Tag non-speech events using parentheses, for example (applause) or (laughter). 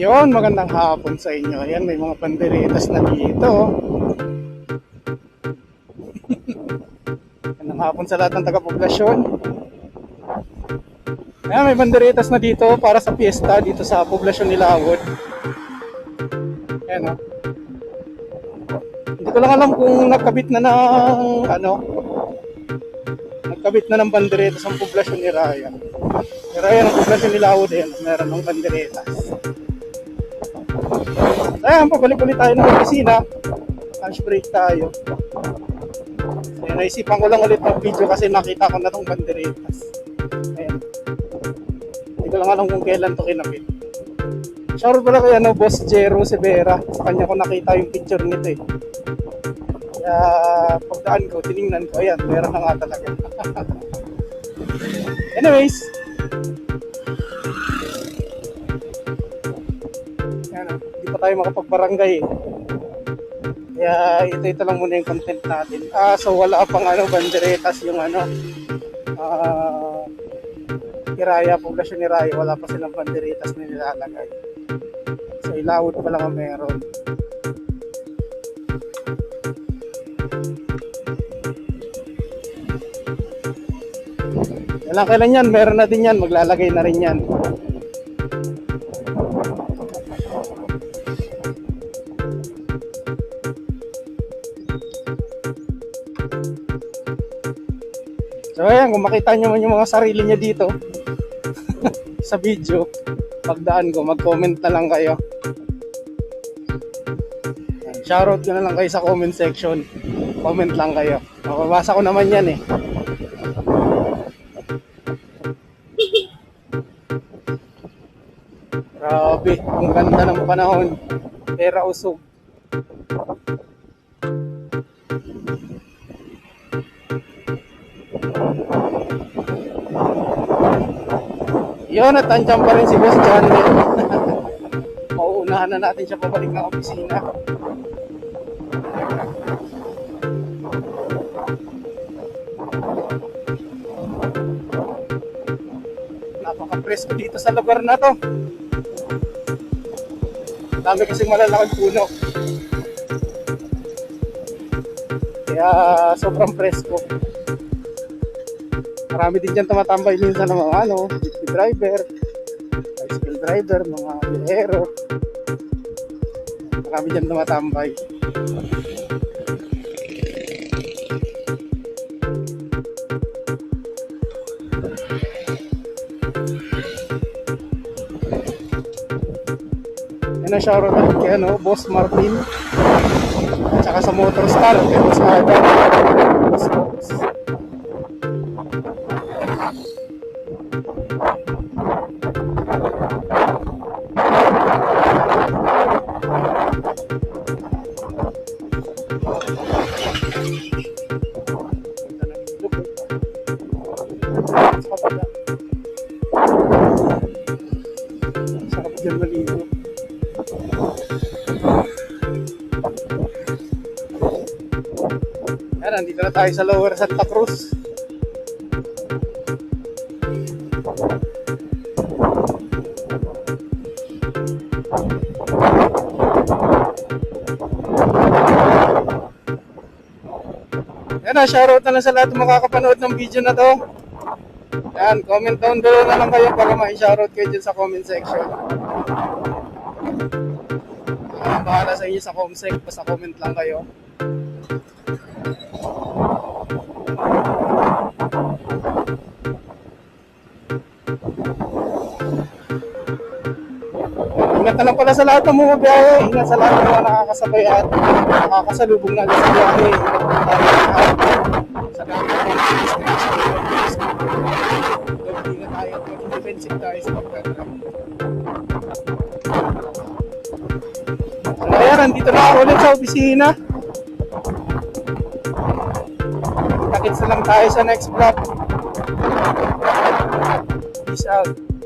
Yon, magandang hapon sa inyo. Ayan, may mga panderitas na dito. magandang hapon sa lahat ng taga-poblasyon. Ayan, may banderitas na dito para sa piyesta dito sa poblasyon ni Lawod. Ayan, oh. Hindi ko lang alam kung nagkabit na ng ano, nagkabit na ng banderitas ang poblasyon ni Raya. Ni Raya ng poblasyon ni Lawod, ayan, meron ng banderitas. Ayan, pabalik ulit tayo ng opisina. Lunch break tayo. Ayan, naisipan ko lang ulit ng video kasi nakita ko na tong banderitas. Ayan. Hindi ko lang alam kung kailan to kinabit. Shoutout pala kay ano, Boss Jero Severa. Sa kanya ko nakita yung picture nito eh. Kaya pagdaan ko, tiningnan ko, ayan, meron na nga talaga. (laughs) Anyways, tayo makapagbarangay. Kaya ito ito lang muna yung content natin. Ah, so wala pang ano banderetas yung ano ah Iraya, poblasyon ni Raya, wala pa silang banderetas na nilalagay. So ilawod pa lang ang meron. Kailan kailan yan, meron na din yan, maglalagay na rin yan. So ayan, kung makita nyo man yung mga sarili niya dito (laughs) sa video, pagdaan ko, mag-comment na lang kayo. Shoutout ko na lang kayo sa comment section. Comment lang kayo. Mababasa ko naman yan eh. (laughs) Grabe, ang ganda ng panahon. Pera usog. Yun, at andyan pa rin si Boss John. (laughs) Mauunahan na natin siya pabalik ng opisina. Napaka-presko dito sa lugar na to. Dami kasing malalaking puno. Kaya sobrang presko. Marami din dyan tumatambay minsan ng mga ano, jeepney driver, bicycle driver, mga biyahero. Marami dyan tumatambay. Yan ang shoutout natin kay ano, Boss Martin. At saka sa Motorstar, kay Boss Adam. Boss Boss. Yan, nandito na tayo sa Lower Santa Cruz. Yan na, shoutout na lang sa lahat makakapanood ng video na to. Yan, comment down below na lang kayo para ma-shoutout kayo dyan sa comment section. Ah, bahala sa inyo sa comsec, basta comment lang kayo. Na lang pala sa lahat ng mga biyahe. Ingat sa lahat ng mga nakakasabay at nakakasalubong natin sa biyahe. Sa lahat ng tayo defensive tayo sa pagkakarap. Ayan, nandito na ako ulit sa opisina. Takits na lang tayo sa next vlog. Peace out.